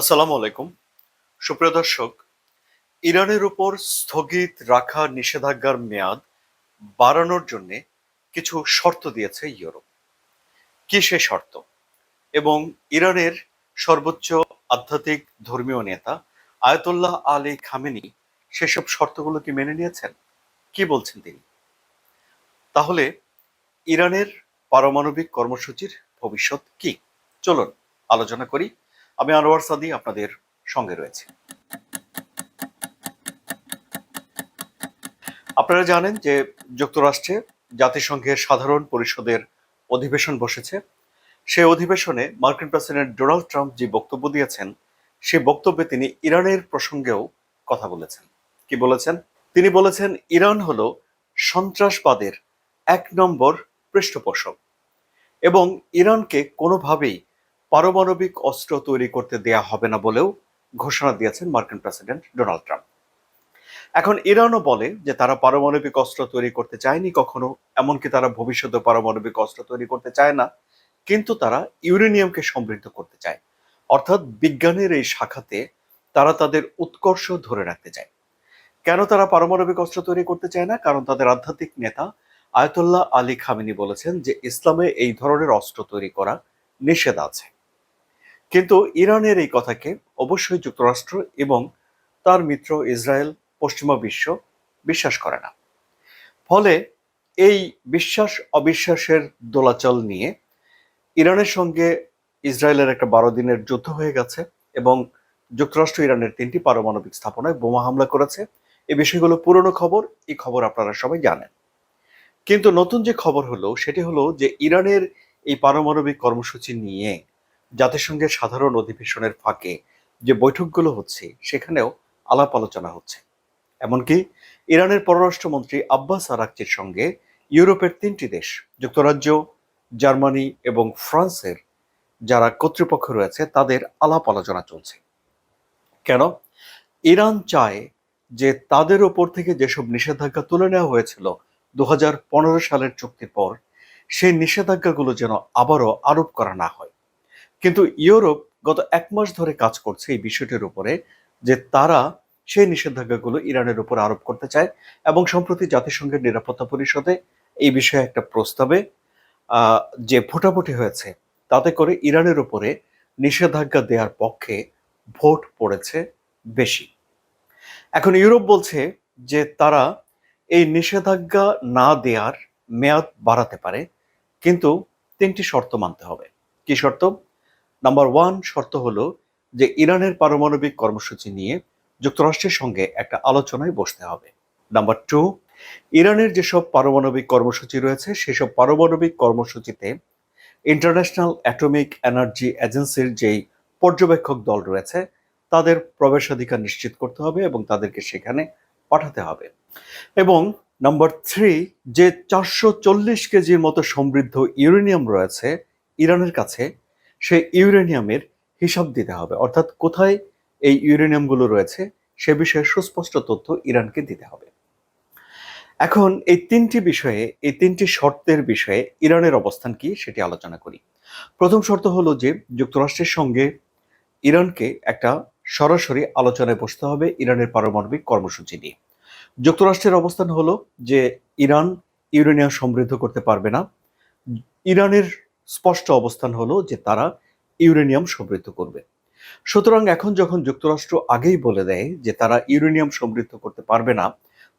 আসসালামু আলাইকুম। সুপ্রিয় দর্শক, ইরানের উপর স্থগিত রাখা নিষেধাজ্ঞার মেয়াদ বাড়ানোর জন্য কিছু শর্ত দিয়েছে ইউরোপ। কি সে শর্ত? এবং ইরানের সর্বোচ্চ আধ্যাত্মিক ধর্মীয় নেতা আয়তুল্লাহ আলী খামেনি সেসব শর্তগুলো কি মেনে নিয়েছেন? কি বলছেন তিনি? তাহলে ইরানের পারমাণবিক কর্মসূচির ভবিষ্যৎ কি? চলুন আলোচনা করি আমি আনোয়ার সাদি আপনাদের সঙ্গে রয়েছে। আপনারা জানেন যে যুক্তরাষ্ট্রে জাতিসংঘের সাধারণ পরিষদের অধিবেশন বসেছে। সেই অধিবেশনে মার্কিন প্রেসিডেন্ট ডোনাল্ড ট্রাম্প যে বক্তব্য দিয়েছেন সেই বক্তব্যে তিনি ইরানের প্রসঙ্গেও কথা বলেছেন। কি বলেছেন? তিনি বলেছেন, ইরান হলো সন্ত্রাসবাদের এক নম্বর পৃষ্ঠপোষক এবং ইরানকে কোনোভাবেই পারমাণবিক অস্ত্র তৈরি করতে দেয়া হবে না বলেও ঘোষণা দিয়েছেন মার্কিন প্রেসিডেন্ট ডোনাল্ড ট্রাম্প। এখন ইরানও বলে যে তারা পারমাণবিক অস্ত্র তৈরি করতে চায়নি কখনো, এমনকি তারা ভবিষ্যতে পারমাণবিক অস্ত্র তৈরি করতে চায় না, কিন্তু তারা ইউরেনিয়ামকে সমৃদ্ধ করতে চায়। অর্থাৎ বিজ্ঞানের এই শাখাতে তারা তাদের উৎকর্ষ ধরে রাখতে চায়। কেন তারা পারমাণবিক অস্ত্র তৈরি করতে চায় না? কারণ তাদের আধ্যাত্মিক নেতা আয়তুল্লাহ আলী খামিনি বলেছেন যে ইসলামে এই ধরনের অস্ত্র তৈরি করা নিষেধ আছে। কিন্তু ইরানের এই কথাকে অবশ্যই যুক্তরাষ্ট্র এবং তার মিত্র ইসরায়েল পশ্চিমা বিশ্ব বিশ্বাস করে না। ফলে এই বিশ্বাস অবিশ্বাসের দোলাচল নিয়ে ইরানের সঙ্গে ইসরায়েলের একটা বারো দিনের যুদ্ধ হয়ে গেছে এবং যুক্তরাষ্ট্র ইরানের তিনটি পারমাণবিক স্থাপনায় বোমা হামলা করেছে। এই বিষয়গুলো পুরনো খবর, এই খবর আপনারা সবাই জানেন। কিন্তু নতুন যে খবর হলো, সেটি হলো যে ইরানের এই পারমাণবিক কর্মসূচি নিয়ে জাতিসংঘের সাধারণ অধিবেশনের ফাঁকে যে বৈঠকগুলো হচ্ছে, সেখানেও আলাপ আলোচনা হচ্ছে। এমনকি ইরানের পররাষ্ট্রমন্ত্রী আব্বাস আরাকচির সঙ্গে ইউরোপের তিনটি দেশ, যুক্তরাজ্য, জার্মানি এবং ফ্রান্সের যারা কর্তৃপক্ষ রয়েছে, তাদের আলাপ আলোচনা চলছে। কেন? ইরান চায় যে তাদের ওপর থেকে যেসব নিষেধাজ্ঞা তুলে নেওয়া হয়েছিল দু হাজার পনেরো সালের চুক্তির পর, সেই নিষেধাজ্ঞাগুলো যেন আবারও আরোপ করা না হয়। কিন্তু ইউরোপ গত এক মাস ধরে কাজ করছে এই বিষয়টির উপরে যে তারা সেই নিষেধাজ্ঞাগুলো ইরানের উপর আরোপ করতে চায় এবং সম্প্রতি জাতিসংঘের নিরাপত্তা পরিষদে এই বিষয়ে একটা প্রস্তাবে যে ভোটাভুটি হয়েছে তাতে করে ইরানের উপরে নিষেধাজ্ঞা দেওয়ার পক্ষে ভোট পড়েছে বেশি। এখন ইউরোপ বলছে যে তারা এই নিষেধাজ্ঞা না দেওয়ার মেয়াদ বাড়াতে পারে, কিন্তু তিনটি শর্ত মানতে হবে। কি শর্ত? নাম্বার ওয়ান শর্ত হলো যে ইরানের পারমাণবিক কর্মসূচি নিয়ে যুক্তরাষ্ট্রের সঙ্গে একটা আলোচনায় বসতে হবে। নাম্বার টু ইরানের যেসব পারমাণবিক কর্মসূচি রয়েছে, সেসব পারমাণবিক কর্মসূচিতে ইন্টারন্যাশনাল অ্যাটমিক এনার্জি এজেন্সির যেই পর্যবেক্ষক দল রয়েছে, তাদের প্রবেশাধিকার নিশ্চিত করতে হবে এবং তাদেরকে সেখানে পাঠাতে হবে। এবং নাম্বার থ্রি যে চারশো চল্লিশ কেজির মতো সমৃদ্ধ ইউরেনিয়াম রয়েছে, ইরানের কাছে সেই ইউরেনিয়ামের হিসাব দিতে হবে। অর্থাৎ কোথায় এই ইউরেনিয়ামগুলো রয়েছে, সে বিষয়ে সুস্পষ্ট তথ্য ইরানকে দিতে হবে। এখন এই তিনটি বিষয়ে, এই তিনটি শর্তের বিষয়ে ইরানের অবস্থান কি সেটি আলোচনা করি। প্রথম শর্ত হলো যে, যুক্তরাষ্ট্রের সঙ্গে ইরানকে একটা সরাসরি আলোচনায় বসতে হবে ইরানের পারমাণবিক কর্মসূচি নিয়ে। যুক্তরাষ্ট্রের অবস্থান হলো যে, ইরান ইউরেনিয়াম সমৃদ্ধ করতে পারবে না। ইরানের স্পষ্ট অবস্থান হলো যে তারা ইউরেনিয়াম সমৃদ্ধ করবে। সুতরাং এখন যখন যুক্তরাষ্ট্র আগেই বলে দেয় যে তারা ইউরেনিয়াম সমৃদ্ধ করতে পারবে না,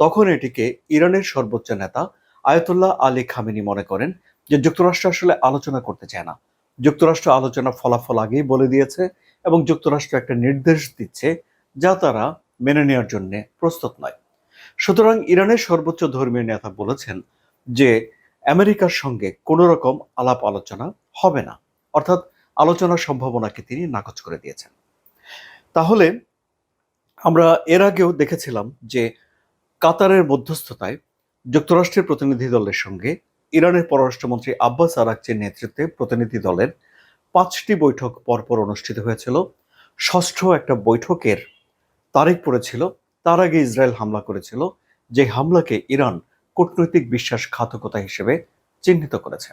তখন এটিকে ইরানের সর্বোচ্চ নেতা আয়তুল্লাহ আলী খামেনি মনে করেন যে যুক্তরাষ্ট্র আসলে আলোচনা করতে চায় না। যুক্তরাষ্ট্র আলোচনা ফলাফল আগেই বলে দিয়েছে এবং যুক্তরাষ্ট্র একটা নির্দেশ দিচ্ছে যা তারা মেনে নেওয়ার জন্য প্রস্তুত নয়। সুতরাং ইরানের সর্বোচ্চ ধর্মীয় নেতা বলেছেন যে আমেরিকার সঙ্গে কোনো রকম আলাপ আলোচনা হবে না। অর্থাৎ আলোচনার সম্ভাবনাকে তিনি নাকচ করে দিয়েছেন। তাহলে আমরা এর আগেও দেখেছিলাম যে কাতারের মধ্যস্থতায় যুক্তরাষ্ট্রের প্রতিনিধি দলের সঙ্গে ইরানের পররাষ্ট্রমন্ত্রী আব্বাস আরাকচির নেতৃত্বে প্রতিনিধি দলের পাঁচটি বৈঠক পরপর অনুষ্ঠিত হয়েছিল। ষষ্ঠ একটা বৈঠকের তারিখ পড়েছিল। তার আগে ইসরায়েল হামলা করেছিল। যে হামলাকে ইরান কূটনৈতিক বিশ্বাসঘাতকতা হিসেবে চিহ্নিত করেছে।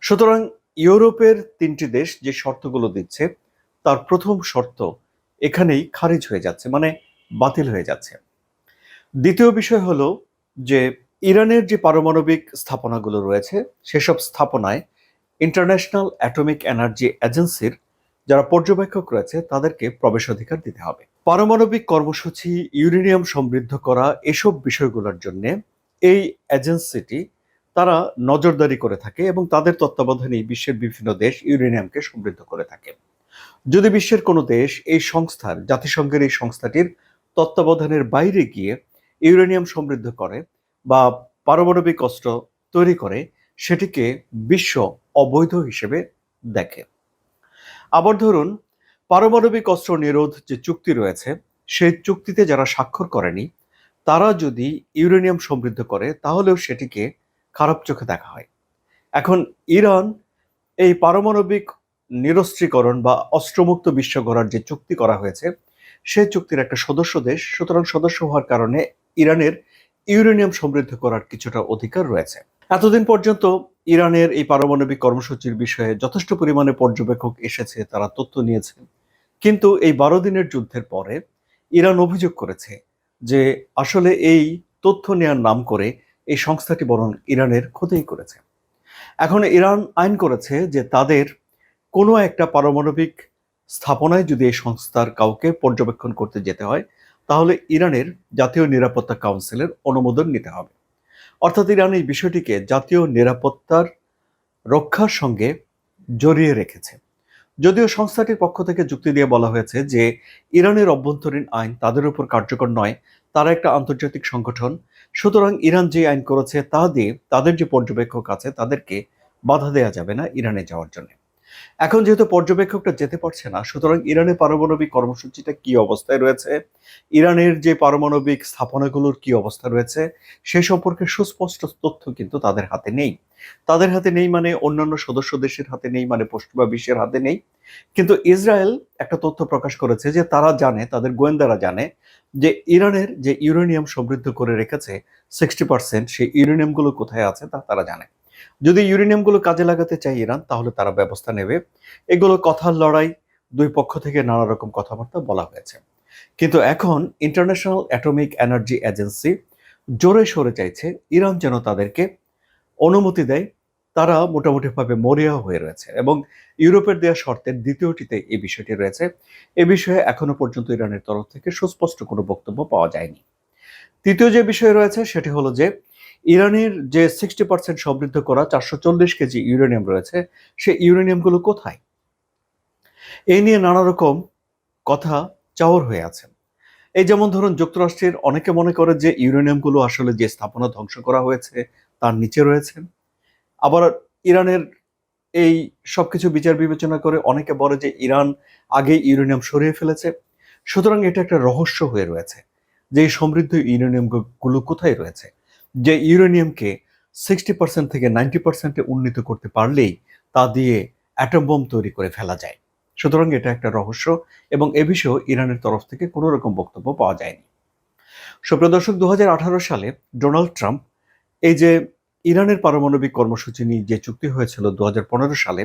সুতরাং ইউরোপের তিনটি দেশ যে শর্তগুলো দিচ্ছে, তার প্রথম শর্ত এখানেই খারিজ হয়ে যাচ্ছে মানে বাতিল হয়ে যাচ্ছে। দ্বিতীয় বিষয় হলো যে ইরানের যে পারমাণবিক স্থাপনাগুলো রয়েছে, সেসব স্থাপনায় ইন্টারন্যাশনাল অ্যাটমিক এনার্জি এজেন্সির যারা পর্যবেক্ষক রয়েছে, তাদেরকে প্রবেশাধিকার দিতে হবে। পারমাণবিক কর্মসূচি, ইউরেনিয়াম সমৃদ্ধ করা, এসব বিষয়গুলোর জন্য এই এজেন্সিটি তারা নজরদারি করে থাকে এবং তাদের তত্ত্বাবধানে বিশ্বের বিভিন্ন দেশ ইউরেনিয়ামকে সমৃদ্ধ করে থাকে। যদি বিশ্বের কোনো দেশ এই সংস্থার, জাতিসংঘের এই সংস্থাটির তত্ত্বাবধানের বাইরে গিয়ে ইউরেনিয়াম সমৃদ্ধ করে বা পারমাণবিক অস্ত্র তৈরি করে, সেটিকে বিশ্ব অবৈধ হিসেবে দেখে। আবার ধরুন, পারমাণবিক অস্ত্র নিরোধ যে চুক্তি রয়েছে, সেই চুক্তিতে যারা স্বাক্ষর করেনি তারা যদি ইউরেনিয়াম সমৃদ্ধ করে, তাহলেও সেটিকে খারাপ চোখে দেখা হয়। এখন ইরান এই পারমাণবিক নিরস্ত্রীকরণ বা অস্ত্রমুক্ত বিশ্ব গড়ার যে চুক্তি করা হয়েছে সেই চুক্তির একটা সদস্য দেশ, সুতরাং সদস্য হওয়ার কারণে ইরানের ইউরেনিয়াম সমৃদ্ধ করার কিছুটা অধিকার রয়েছে। এতদিন পর্যন্ত ইরানের এই পারমাণবিক কর্মসূচির বিষয়ে যথেষ্ট পরিমাণে পর্যবেক্ষক এসেছে, তারা তথ্য নিয়েছে। কিন্তু এই বারো দিনের যুদ্ধের পরে ইরান অভিযোগ করেছে যে আসলে এই তথ্য নেয়ার নাম করে এই সংস্থাটি বরং ইরানের ক্ষতিই করেছে। এখন ইরান আইন করেছে যে তাদের কোনো একটা পারমাণবিক স্থাপনায় যদি এই সংস্থার কাউকে পর্যবেক্ষণ করতে যেতে হয়, তাহলে ইরানের জাতীয় নিরাপত্তা কাউন্সিলের অনুমোদন নিতে হবে। অর্থাৎ ইরান এই বিষয়টিকে জাতীয় নিরাপত্তার রক্ষার সঙ্গে জড়িয়ে রেখেছে। যদিও সংস্থাটির পক্ষ থেকে যুক্তি দিয়ে বলা হয়েছে যে ইরানের অভ্যন্তরীণ আইন তাদের উপর কার্যকর নয়, তারা একটা আন্তর্জাতিক সংগঠন। সুতরাং ইরান যে আইন করেছে তা দিয়ে তাদের যে পর্যবেক্ষক আছে তাদেরকে বাধা দেওয়া যাবে না ইরানে যাওয়ার জন্য। এখন যেহেতু পর্যবেক্ষকটা যেতে পারছে না, সুতরাং ইরানের পারমাণবিক কর্মসূচিটা কি অবস্থায় রয়েছে, ইরানের যে পারমাণবিক স্থাপনাগুলোর কি অবস্থা রয়েছে, সে সম্পর্কে সুস্পষ্ট তথ্য কিন্তু তাদের হাতে নেই। তাদের হাতে নেই মানে অন্যান্য সদস্য দেশের হাতে নেই মানে পশ্চিমা বিশ্বের হাতে নেই। কিন্তু ইসরায়েল একটা তথ্য প্রকাশ করেছে যে তারা জানে, তাদের গোয়েন্দারা জানে যে ইরানের যে ইউরেনিয়াম সমৃদ্ধ করে রেখেছে, সিক্সটি পার্সেন্ট সেই ইউরেনিয়ামগুলো কোথায় আছে তা তারা জানে। যদি ইউরেনিয়ামগুলো কাজে লাগাতে চায় ইরান, তাহলে তারা ব্যবস্থা নেবে। এগুলো কথার লড়াই, দুই পক্ষ থেকে নানা রকম কথাবার্তা বলা হয়েছে। কিন্তু এখন ইন্টারন্যাশনাল অ্যাটমিক এনার্জি এজেন্সি জোরে সরে চাইছে, ইরান যেন তাদেরকে অনুমতি দেয়। তারা মোটামুটিভাবে মরিয়া হয়ে রয়েছে এবং ইউরোপের দেওয়া শর্তের দ্বিতীয়টিতে এই বিষয়টি রয়েছে। এ বিষয়ে এখনও পর্যন্ত ইরানের তরফ থেকে সুস্পষ্ট কোনো বক্তব্য পাওয়া যায়নি। তৃতীয় যে বিষয় রয়েছে, সেটি হলো যে ইরানের যে সিক্সটি পার্সেন্ট সমৃদ্ধ করা চারশো চল্লিশ কেজি ইউরেনিয়াম রয়েছে সেই ইউরেনিয়ামগুলো কোথায়? এই নিয়ে নানা রকম কথা চাওয়ার হয়ে আছে। এই যেমন ধরুন, যুক্তরাষ্ট্রের অনেকে মনে করে যে ইউরেনিয়ামগুলো আসলে যে স্থাপনা ধ্বংস করা হয়েছে, তার নিচে রয়েছে। আবার ইরানের এই সবকিছু বিচার বিবেচনা করে অনেকে বলে যে ইরান আগে ইউরেনিয়াম সরিয়ে ফেলেছে। সুতরাং এটা একটা রহস্য হয়ে রয়েছে যে সমৃদ্ধ ইউরেনিয়ামগুলো কোথায় রয়েছে? যে ইউরেনিয়ামকে সিক্সটি পার্সেন্ট থেকে নাইনটি পার্সেন্টে উন্নীত করতে পারলেই তা দিয়ে অ্যাটম বোম তৈরি করে ফেলা যায়। সুতরাং এটা একটা রহস্য এবং এ বিষয়েও ইরানের তরফ থেকে কোনো রকম বক্তব্য পাওয়া যায়নি। সুপ্রিয় দর্শক দু হাজার আঠারো সালে ডোনাল্ড ট্রাম্প এই যে ইরানের পারমাণবিক কর্মসূচি নিয়ে যে চুক্তি হয়েছিল দু হাজার পনেরো সালে,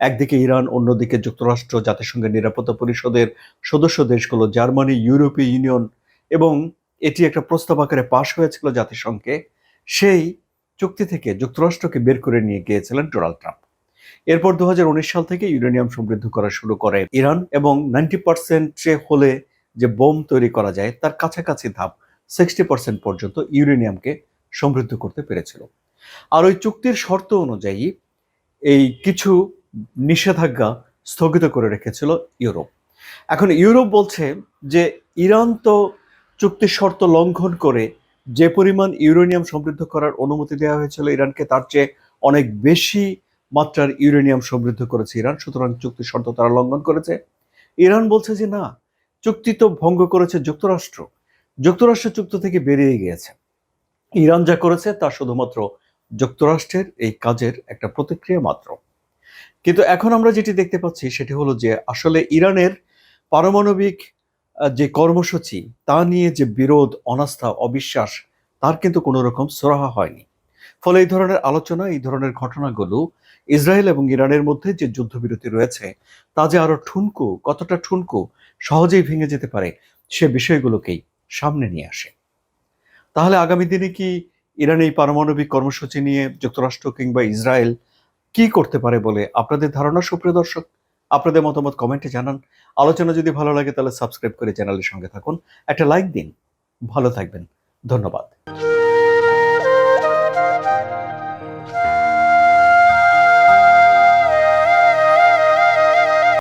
একদিকে ইরান, অন্যদিকে যুক্তরাষ্ট্র, জাতিসংঘের নিরাপত্তা পরিষদের সদস্য দেশগুলো, জার্মানি, ইউরোপীয় ইউনিয়ন এবং এটি একটা প্রস্তাব আকারে পাশ হয়েছিল জাতিসংঘে সেই চুক্তি থেকে যুক্তরাষ্ট্রকে বের করে নিয়ে গিয়েছিলেন ডোনাল্ড ট্রাম্প। এরপর দু হাজার উনিশ সাল থেকে ইউরেনিয়াম সমৃদ্ধ করা শুরু করে ইরান এবং নাইনটি পার্সেন্টে হলে যে বোম তৈরি করা যায়, তার কাছাকাছি ধাপ সিক্সটি পার্সেন্ট পর্যন্ত ইউরেনিয়ামকে সমৃদ্ধ করতে পেরেছিল। আর ওই চুক্তির শর্ত অনুযায়ী এই কিছু নিষেধাজ্ঞা স্থগিত করে রেখেছিল ইউরোপ। এখন ইউরোপ বলছে যে, ইরান তো চুক্তির শর্ত লঙ্ঘন করে যে পরিমাণ ইউরেনিয়াম সমৃদ্ধ করার অনুমতি দেওয়া হয়েছিল ইরানকে, তার চেয়ে অনেক বেশি মাত্রার ইউরেনিয়াম সমৃদ্ধ করেছে ইরান। সুতরাং চুক্তির শর্ত তারা লঙ্ঘন করেছে। ইরান বলছে যে, না, চুক্তি তো ভঙ্গ করেছে যুক্তরাষ্ট্র। যুক্তরাষ্ট্র চুক্তি থেকে বেরিয়ে গিয়েছে। ইরান যা করেছে, তা শুধুমাত্র যুক্তরাষ্ট্রের এই কাজের একটা প্রতিক্রিয়া মাত্র। কিন্তু এখন আমরা যেটি দেখতে পাচ্ছি, সেটি হলো যে, আসলে ইরানের পারমাণবিক যে কর্মসূচি, তা নিয়ে যে বিরোধ, অনাস্থা, অবিশ্বাস, তার কিন্তু কোনো রকম সরাহা হয়নি। ফলে এই ধরনের আলোচনা, এই ধরনের ঘটনাগুলো ইসরায়েল এবং ইরানের মধ্যে যে যুদ্ধবিরতি রয়েছে, তা যে আরও ঠুনকো, কতটা ঠুনকো, সহজেই ভেঙে যেতে পারে, সে বিষয়গুলোকেই সামনে নিয়ে আসে। তাহলে আগামী দিনে কি ইরান এই পারমাণবিক কর্মসূচি নিয়ে যুক্তরাষ্ট্র কিংবা ইসরায়েল কি করতে পারে বলে আপনাদের ধারণা? সুপ্রিয় দর্শক আপনাদের মতামত কমেন্টে জানান। আলোচনা যদি ভালো লাগে তাহলে সাবস্ক্রাইব করে চ্যানেলের সঙ্গে থাকুন। একটা লাইক দিন। ভালো থাকবেন। ধন্যবাদ।